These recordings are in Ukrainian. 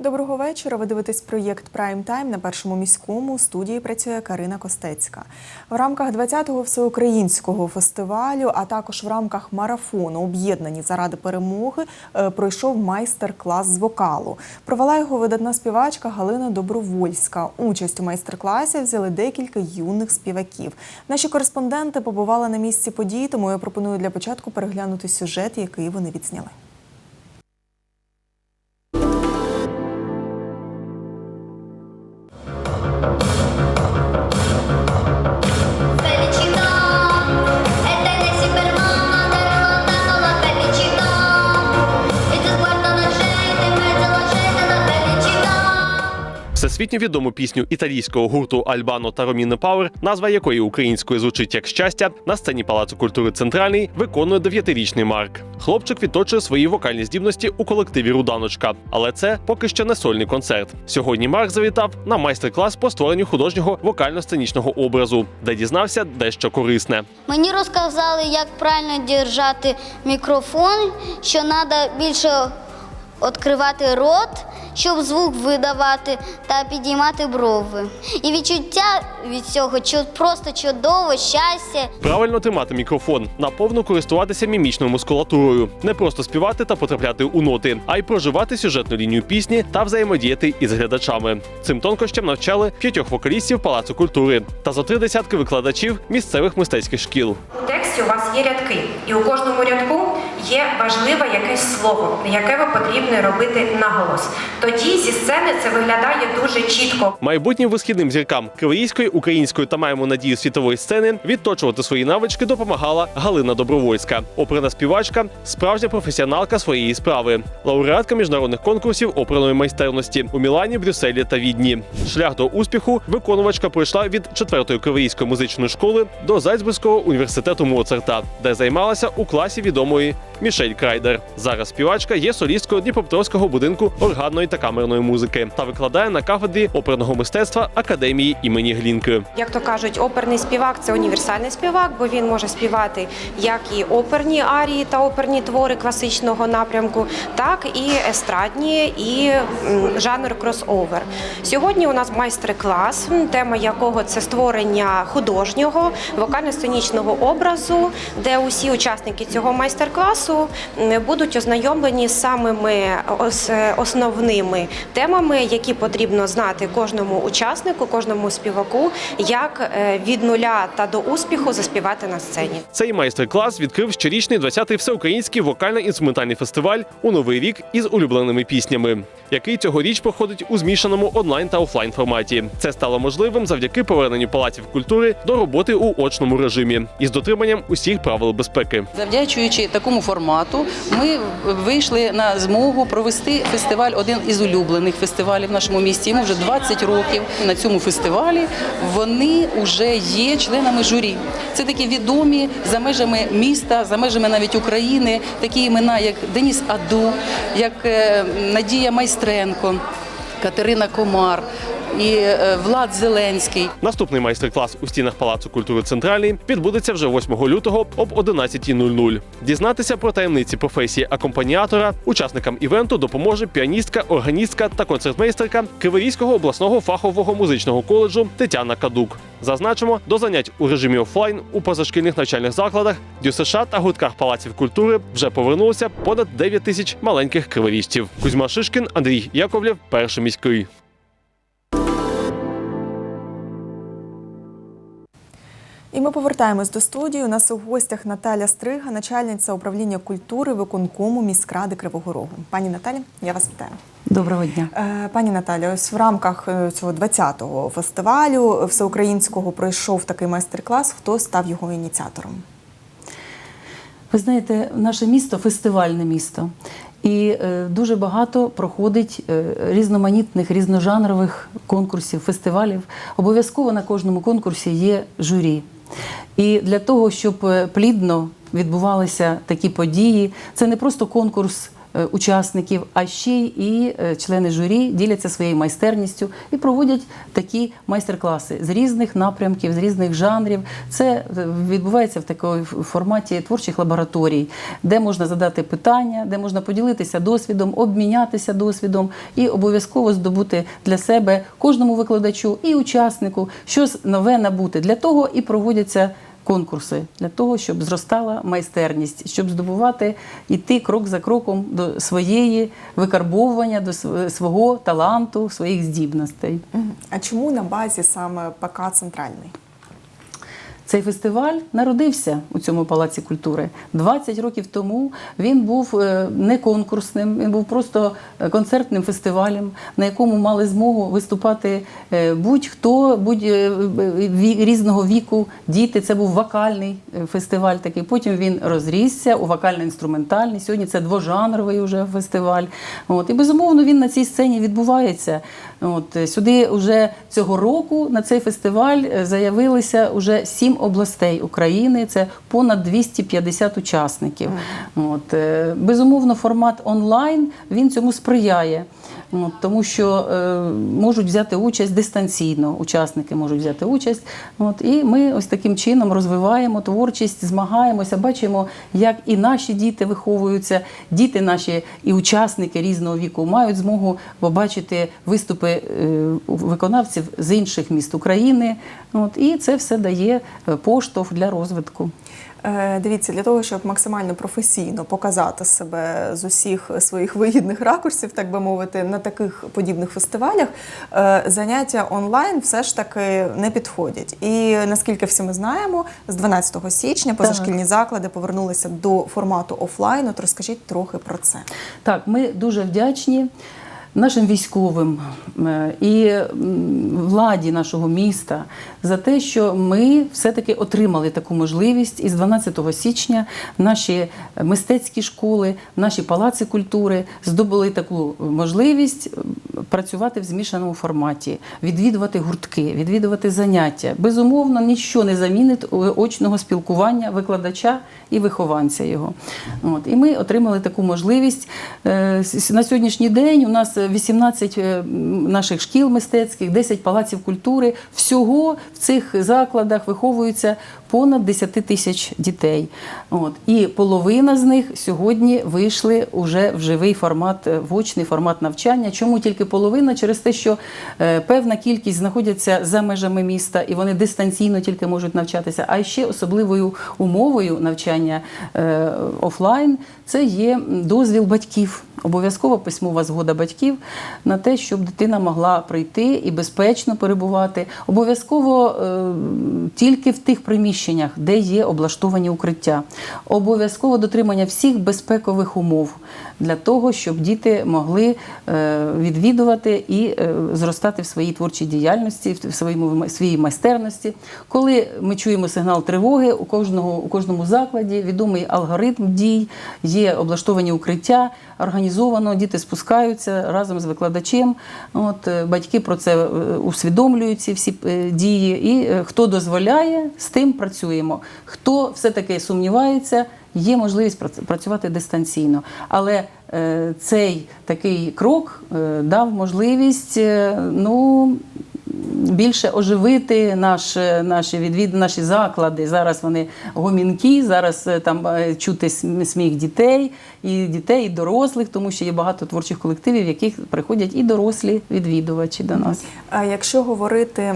Доброго вечора. Ви дивитесь проєкт Прайм Тайм на першому міському. У студії працює Карина Костецька. В рамках 20-го всеукраїнського фестивалю, а також в рамках марафону Об'єднані заради перемоги е, пройшов майстер-клас з вокалу. Провела його видатна співачка Галина Добровольська. Участь у майстер-класі взяли декілька юних співаків. Наші кореспонденти побували на місці події, тому я пропоную для початку переглянути сюжет, який вони відзняли. Всесвітньо відому пісню італійського гурту Альбано та Роміно Пауер, назва якої українською звучить як щастя, на сцені Палацу культури Центральний виконує дев'ятирічний Марк. Хлопчик відточує свої вокальні здібності у колективі Руданочка, але це поки що не сольний концерт. Сьогодні Марк завітав на майстер-клас по створенню художнього вокально-сценічного образу, де дізнався дещо корисне. Мені розказали, як правильно держати мікрофон, що треба більше відкривати рот, щоб звук видавати та підіймати брови. І відчуття від цього чу- просто чудово, щастя. Правильно тримати мікрофон, наповну користуватися мімічною мускулатурою, не просто співати та потрапляти у ноти, а й проживати сюжетну лінію пісні та взаємодіяти із глядачами. Цим тонкощам навчали п'ятьох вокалістів Палацу культури та зо три десятки викладачів місцевих мистецьких шкіл. У тексті у вас є рядки, і у кожному рядку є важливе якесь слово, яке ви потрібно робити наголос. Тоді зі сцени це виглядає дуже чітко. Майбутнім висхідним зіркам криворізької, української та маємо надію світової сцени відточувати свої навички допомагала Галина Добровольська, оперна співачка, справжня професіоналка своєї справи, лауреатка міжнародних конкурсів оперної майстерності у Мілані, Брюсселі та Відні. Шлях до успіху виконувачка пройшла від 4-ї криворізької музичної школи до Зальцбурзького університету Моцарта, де займалася у класі відомої Мішель Крайдер. Зараз співачка є солісткою Дніпропетровського будинку органної та камерної музики та викладає на кафедрі оперного мистецтва академії імені Глінки. Як то кажуть, оперний співак це універсальний співак, бо він може співати як і оперні арії та оперні твори класичного напрямку, так і естрадні, і жанр кросовер. Сьогодні у нас майстер-клас, тема якого це створення художнього вокально-сценічного образу, де усі учасники цього майстер-класу м, будуть ознайомлені з самими основними темами, які потрібно знати кожному учаснику, кожному співаку, як е, від нуля та до успіху заспівати на сцені. Цей майстер-клас відкрив щорічний 20-й всеукраїнський вокально-інструментальний фестиваль у новий рік із улюбленими піснями, який цьогоріч проходить у змішаному онлайн та офлайн форматі. Це стало можливим завдяки поверненню палаців культури до роботи у очному режимі із дотриманням усіх правил безпеки. Завдячуючи такому формату, ми вийшли на змогу провести фестиваль, один із улюблених фестивалів в нашому місті. Йому вже 20 років. На цьому фестивалі вони вже є членами журі. Це такі відомі за межами міста, за межами навіть України, такі імена, як Деніс Аду, як е, Надія Майстренко, Катерина Комар і е, Влад Зеленський. Наступний майстер-клас у стінах Палацу культури Центральний відбудеться вже 8 лютого об 11.00. Дізнатися про таємниці професії акомпаніатора учасникам івенту допоможе піаністка, органістка та концертмейстерка Криворізького обласного фахового музичного коледжу Тетяна Кадук. Зазначимо, до занять у режимі офлайн у позашкільних навчальних закладах ДЮСШ та гуртках палаців культури вже повернулося понад 9 тисяч маленьких криворіжців. Кузьма Шишкін, Андрій Яковлєв, перший міський. І ми повертаємось до студії. У нас у гостях Наталя Стрига, начальниця управління культури виконкому міськради Кривого Рогу. Пані Наталі, я вас вітаю. Доброго дня. Е, Пані Наталі, ось в рамках е, цього 20-го фестивалю всеукраїнського пройшов такий майстер-клас. Хто став його ініціатором? Ви знаєте, наше місто фестивальне місто, і е, дуже багато проходить різноманітних, різножанрових конкурсів, фестивалів. Обов'язково на кожному конкурсі є журі. І для того, щоб е, плідно відбувалися такі події, це не просто конкурс учасників, а ще і е, члени журі діляться своєю майстерністю і проводять такі майстер-класи з різних напрямків, з різних жанрів. Це е, відбувається в такому форматі творчих лабораторій, де можна задати питання, де можна поділитися досвідом, обмінятися досвідом і обов'язково здобути для себе кожному викладачу і учаснику щось нове набути. Для того і проводяться конкурси для того, щоб зростала майстерність, щоб здобувати іти крок за кроком до своєї викарбовування, до св- свого таланту, своїх здібностей. А чому на базі саме ПК Центральний? Цей фестиваль народився у цьому палаці культури 20 років тому. Він був е, не конкурсним, він був просто е, концертним фестивалем, на якому мали змогу виступати е, будь-хто, будь різного віку, діти. Це був вокальний фестиваль. Такий потім він розрісся у вокально-інструментальний. Сьогодні це двожанровий уже фестиваль. От і безумовно він на цій сцені відбувається. От е, сюди вже цього року на цей фестиваль е, заявилися вже сім областей України. Це понад 250 учасників. От е, безумовно, формат онлайн він цьому сприяє. От, тому що е, можуть взяти участь дистанційно, учасники можуть взяти участь. От, і ми ось таким чином розвиваємо творчість, змагаємося, бачимо, як і наші діти виховуються, діти наші і учасники різного віку мають змогу побачити виступи е, виконавців з інших міст України. От, і це все дає е, поштовх для розвитку. Е, Дивіться, для того, щоб максимально професійно показати себе з усіх своїх вигідних ракурсів, так би мовити, на таких подібних фестивалях, е, заняття онлайн все ж таки не підходять. І наскільки всі ми знаємо, з 12 січня позашкільні заклади повернулися до формату офлайн. От розкажіть трохи про це. Так, ми дуже вдячні нашим військовим і владі нашого міста за те, що ми все-таки отримали таку можливість. І з 12 січня наші мистецькі школи, наші палаци культури здобули таку можливість працювати в змішаному форматі, відвідувати гуртки, відвідувати заняття. Безумовно, нічого не замінить очного спілкування викладача і вихованця його. От. І ми отримали таку можливість. Е, На сьогоднішній день у нас 18 е, наших шкіл мистецьких, 10 палаців культури. Всього в цих закладах виховується понад 10 тисяч дітей. От. І половина з них сьогодні вийшли уже в живий формат, е, в очний формат навчання. Чому тільки половина? Через те, що е, певна кількість знаходяться за межами міста і вони дистанційно тільки можуть навчатися. А ще особливою умовою навчання офлайн це є дозвіл батьків. Обов'язкова письмова згода батьків на те, щоб дитина могла прийти і безпечно перебувати. Обов'язково е, тільки в тих приміщеннях, де є облаштовані укриття. Обов'язково дотримання всіх безпекових умов для того, щоб діти могли е, відвідувати і е, зростати в своїй творчій діяльності, в своєму своїй майстерності. Коли ми чуємо сигнал тривоги, у кожного у кожному закладі відомий алгоритм дій, є облаштовані укриття, організовано, діти спускаються разом з викладачем. От е, батьки про це усвідомлюють ці всі дії. І хто дозволяє, з тим працюємо. Хто все таки сумнівається. Є можливість прац- працювати дистанційно, але е, цей такий крок е, дав можливість е, ну, більше оживити наш, е, наші відвід, наші заклади. Зараз вони гомінкі, зараз е, там е, чути см- сміх дітей, і дітей, і дорослих, тому що є багато творчих колективів, в яких приходять і дорослі відвідувачі до нас. А якщо говорити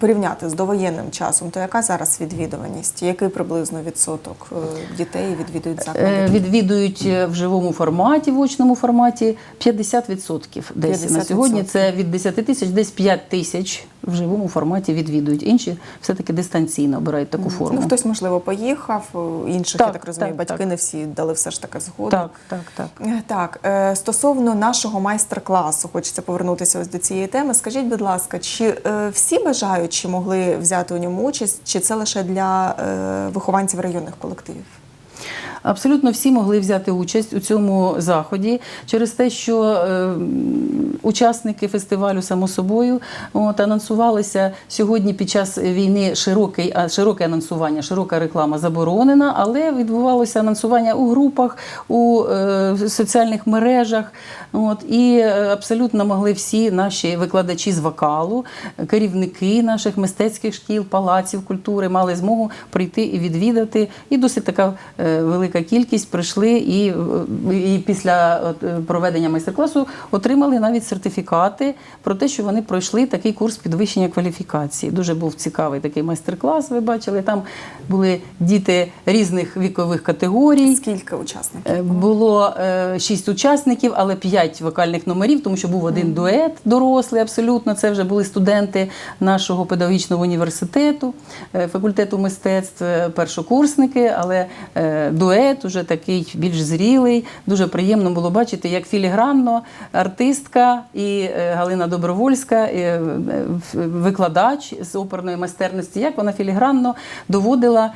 порівняти з довоєнним часом, то яка зараз відвідуваність? Який приблизно відсоток дітей відвідують заклади? Відвідують в живому форматі, в очному форматі 50% десь на 50%. сьогодні. Це від 10 тисяч, десь 5 тисяч в живому форматі відвідують. Інші все-таки дистанційно обирають таку форму. Ну, хтось, можливо, поїхав, е, інших, я Так, так розумію, так, батьки так. не всі дали все ж таки згоду. Так, так, так. Е, Так, е, стосовно нашого майстер-класу, хочеться повернутися ось до цієї теми. Скажіть, будь ласка, чи всі бажаючі могли взяти у ньому участь, чи це лише для вихованців районних колективів? Абсолютно всі могли взяти участь у цьому заході через те, що е, учасники фестивалю, само собою, от, анонсувалися сьогодні під час війни широкий, а, широке анонсування, широка реклама заборонена, але відбувалося анонсування у групах, у е, соціальних мережах. От, і е, абсолютно могли всі наші викладачі з вокалу, керівники наших мистецьких шкіл, палаців культури мали змогу прийти і відвідати. І досить така е, велика кількість прийшли і, е, і після е, проведення майстер-класу отримали навіть сертифікати про те, що вони пройшли такий курс підвищення кваліфікації. Дуже був цікавий такий майстер-клас. Ви бачили, там були діти різних вікових категорій. Скільки учасників? Е, Було шість учасників, але п'ять вокальних номерів, тому що був один дует дорослий, абсолютно. Це вже були студенти нашого педагогічного університету, факультету мистецтв, першокурсники, але е, дует уже такий більш зрілий. Дуже приємно було бачити, як філігранно артистка і е, Галина Добровольська, е, е, викладач з оперної майстерності, як вона філігранно доводила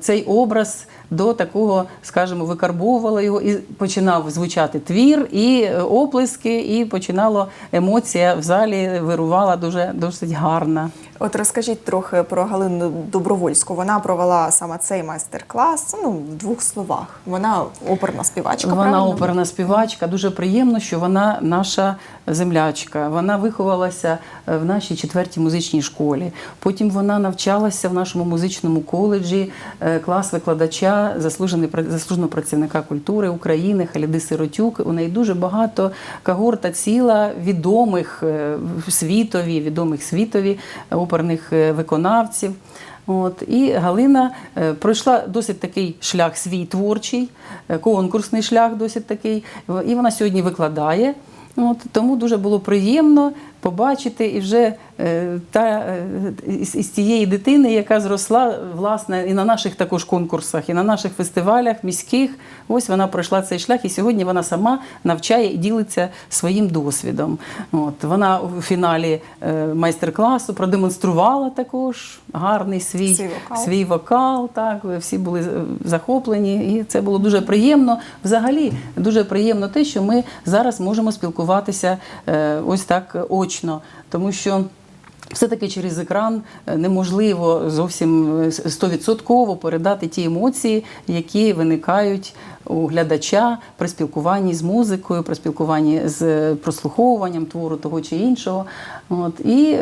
цей образ до такого, скажімо, викарбовувала його і починав звучати твір, і оплески, і починало емоція в залі вирувала дуже досить гарна. От розкажіть трохи про Галину Добровольську. Вона провела саме цей майстер-клас. Ну, в двох словах. Вона оперна співачка. Вона правильно? оперна співачка. Дуже приємно, що вона наша землячка. Вона виховалася е, в нашій четвертій музичній школі. Потім вона навчалася в нашому музичному коледжі, е, клас викладача, заслуженого працівника культури України Халіди Сиротюк. У неї дуже багато когорта ціла відомих е, світові, відомих світові оперних виконавців. От і Галина пройшла досить такий шлях свій творчий, конкурсний шлях досить такий. І вона сьогодні викладає. От, тому дуже було приємно побачити і вже е, та е, із, із тієї дитини, яка зросла власне і на наших також конкурсах, і на наших фестивалях міських. Ось вона пройшла цей шлях, і сьогодні вона сама навчає і ділиться своїм досвідом. От вона у фіналі е, майстер-класу продемонструвала також гарний свій Свій вокал. свій вокал. Так всі були захоплені, і це було дуже приємно. Взагалі, дуже приємно те, що ми зараз можемо спілкуватися ось так е, очно, тому що. Все-таки через екран е, неможливо зовсім е, стовідсотково передати ті емоції, які виникають у глядача при спілкуванні з музикою, при спілкуванні з е, прослуховуванням твору того чи іншого. От. І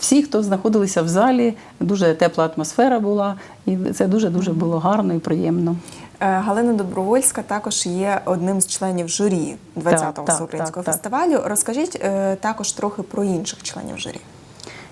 всі, хто знаходилися в залі, дуже тепла атмосфера була, і це дуже-дуже було гарно і приємно. Е, Галина Добровольська також є одним з членів журі 20-го Так, так, всеукраїнського фестивалю. Розкажіть е, також трохи про інших членів журі.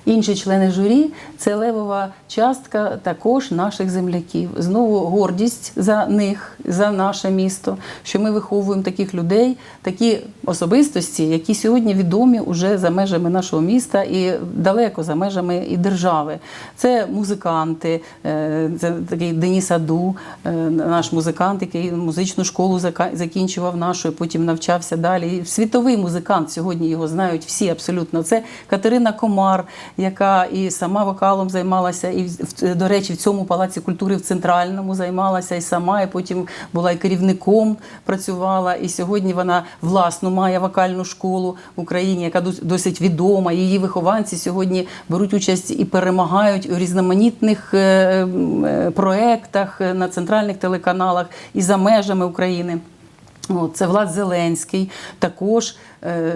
Інші члени журі це левова частка також наших земляків. Знову гордість за них, за наше місто, що ми виховуємо таких людей, такі особистості, які сьогодні відомі уже за межами нашого міста і далеко за межами і держави. Це музиканти, е, це такий Деніс Аду, е, наш музикант, який музичну школу закінчував нашу, і потім навчався далі. Світовий музикант сьогодні його знають всі абсолютно. Це Катерина Комар, яка і сама вокалом займалася, і до речі, в цьому палаці культури в центральному займалася і сама, і потім була і керівником працювала. І сьогодні вона власну має вокальну школу в Україні, яка досить відома. Її вихованці сьогодні беруть участь і перемагають у різноманітних е, е, проектах е, на центральних телеканалах і за межами України. Це Влад Зеленський, також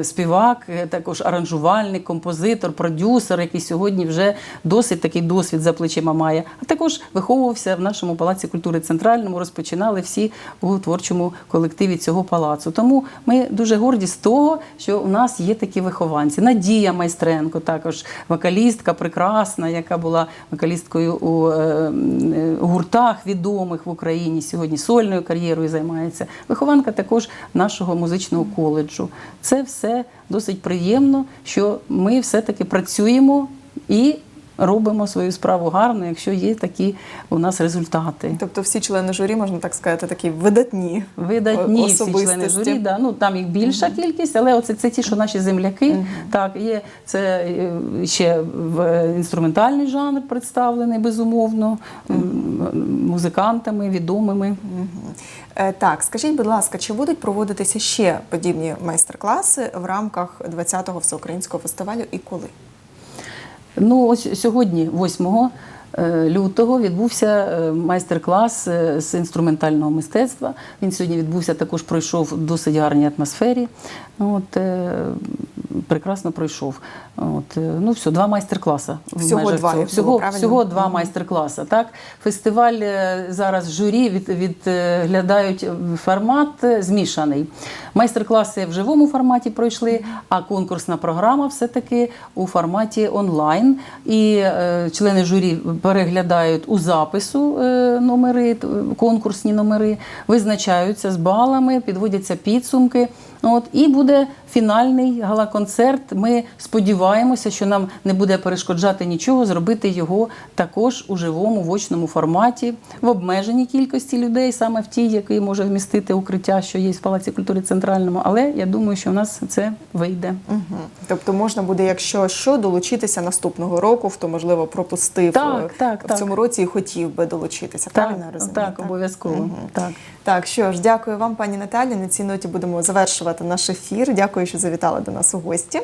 співак, е, також аранжувальник, композитор, продюсер, який сьогодні вже досить такий досвід за плечима має. А також виховувався в нашому палаці культури центральному. Розпочинали всі у творчому колективі цього палацу. Тому ми дуже горді з того, що у нас є такі вихованці. Надія Майстренко, також вокалістка прекрасна, яка була вокалісткою у е, е, гуртах відомих в Україні. Сьогодні сольною кар'єрою займається. Вихованка також нашого музичного коледжу. Це все досить приємно, що ми все-таки працюємо і робимо свою справу гарно, якщо є такі у нас результати. Тобто всі члени журі, можна так сказати, такі видатні. Видатні всі члени журі, да. ну там їх більша кількість, але оце це ті, що наші земляки. Так, є це е, ще в інструментальний жанр представлений, безумовно, м, музикантами, відомими. Е, Так, скажіть, будь ласка, чи будуть проводитися ще подібні майстер-класи в рамках 20-го всеукраїнського фестивалю і коли? Ну, ось сьогодні, 8 е, лютого, відбувся е, майстер-клас е, з інструментального мистецтва. Він сьогодні відбувся, також пройшов в досить гарній атмосфері. От, прекрасно пройшов. От, е, ну, все, два майстер-класи. Всього два, цього. як було, Всього, два майстер-класи. Так? Фестиваль е, зараз журі від, відглядають формат е, змішаний. Майстер-класи в живому форматі пройшли, а конкурсна програма все-таки у форматі онлайн. І е, члени журі переглядають у запису е, номери, конкурсні номери, визначаються з балами, підводяться підсумки. От, і буде фінальний гала-концерт. Ми сподіваємося, що нам не буде перешкоджати нічого зробити його також у живому в очному форматі, в обмеженій кількості людей, саме в тій, який може вмістити укриття, що є в Палаці культури центральному. Але я думаю, що в нас це вийде. Угу. Тобто можна буде, якщо що, долучитися наступного року, хто можливо пропустив Так, е, так, в так. цьому році і хотів би долучитися. Так, Правильно розумію? так, обов'язково. Так. Так, що ж, дякую вам, пані Наталі. На цій ноті будемо завершувати наш ефір. Дякую, що завітали до нас у гості.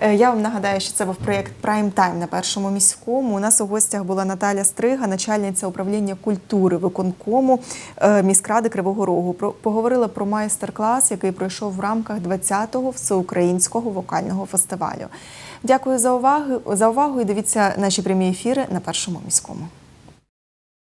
Е, Я вам нагадаю, що це був проєкт Прайм Тайм на першому міському. У нас у гостях була Наталя Стрига, начальниця управління культури виконкому е, міськради Кривого Рогу. Поговорила про майстер-клас, який пройшов в рамках 20-го всеукраїнського вокального фестивалю. Дякую за увагу за увагу і дивіться наші прямі ефіри на першому міському.